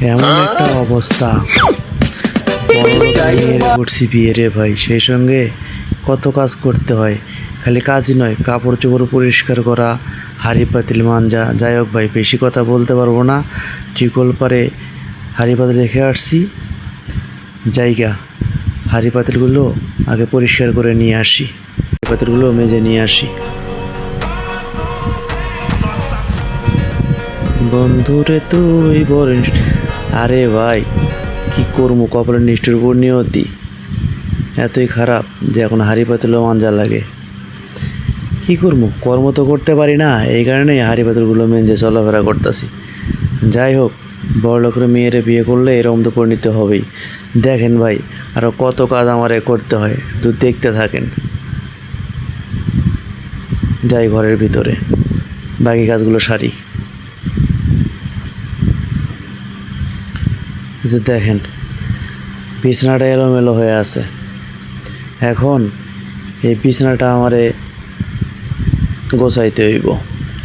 এমন একটা অবস্থা। করছি বিয়ে রে ভাই সেই সঙ্গে কত কাজ করতে হয়। খালি কাজই নয় কাপড় চোপড় পরিষ্কার করা হাড়ি পাতিল মাঞ্জা যাই হোক ভাই বেশি কথা বলতে পারব না। টিকল পারে হাড়ি পাতিল রেখে আসছি। জায়গা হাড়ি পাতিলগুলো আগে পরিষ্কার করে নিয়ে আসি। হাড়ি পাতিলগুলো মেজে নিয়ে আসি। বন্ধুরে তুই বল আরে ভাই, কি করব? কপালের নিষ্ঠুর উপর নিয়তি। এতই খারাপ যে এখন হাড়ি পাতিলও মাঞ্জা লাগে। কি করব? কর্ম তো করতে পারি না, এই কারণেই হাড়ি পাতিলগুলো মেঞ্জে চলাফেরা করতেছি। যাই হোক, বড় লোকের মেয়েরে বিয়ে করলে এরকম তো পরিণত হবেই। দেখেন ভাই আরও কত কাজ আমারে করতে হয় তো দেখতে থাকেন। যাই ঘরের ভিতরে, বাকি কাজগুলো সারি। যে দেখেন, বিছানাটা এলোমেলো হয়ে আছে। এখন এই বিছানাটা আমারে গোছাইতে হইব।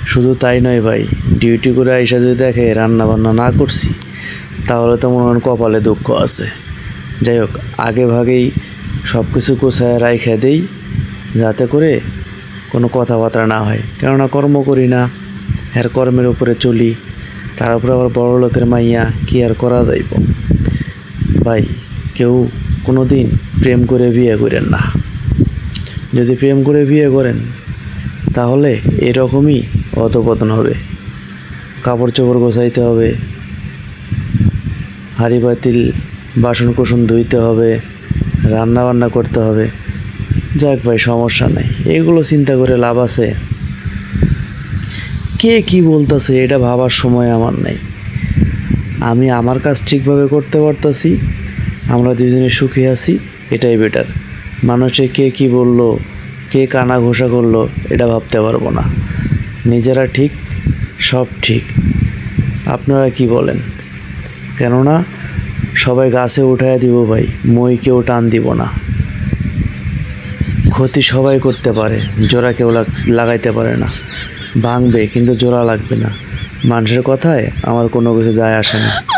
শুধু তাই নয় ভাই, ডিউটি করে আইসা যদি দেখে রান্না বান্না না করছি, তাহলে তো মনে হয় কপালে দুঃখ আছে। যাই হোক, আগে ভাগেই সব কিছু গোছায় রাইখা দেই, যাতে করে কোনো কথাবার্তা না হয়। কেননা কর্ম করি না এর কর্মের উপরে চলি। তার উপরে আবার বড় লোকের মাইয়া কি আর করা যাইব? ভাই, কেউ কোনো দিন প্রেম করে বিয়ে করেন না। যদি প্রেম করে বিয়ে করেন, তাহলে এরকমই অধপতন হবে। কাপড় চোপড় গোছাইতে হবে। হাঁড়ি পাতিল বাসন কোসন ধুইতে হবে। রান্না বান্না করতে হবে। যাক ভাই, সমস্যা নেই। এগুলো চিন্তা করে লাভ আছে। কে কি বলতেছে, এটা ভাবার সময় আমার নেই। আমি আমার কাজ ঠিকভাবে করতে পারতাছি, আমরা দুজনে সুখে আছি, এটাই বেটার মানুষে কে কি বলল, কে কানা ঘোষা করল, এটা ভাবতে পারব না। নিজেরা ঠিক, সব ঠিক। আপনারা কি বলেন? কেননা, সবাই গাছে উঠায় দিব ভাই, মই কেউ টান দিব না। ক্ষতি সবাই করতে পারে, জোড়া কেউ লাগাইতে পারে না। ভাঙবে কিন্তু জোড়া লাগবে না। মানুষের কথায় আমার কোনো কিছু যায় আসে না।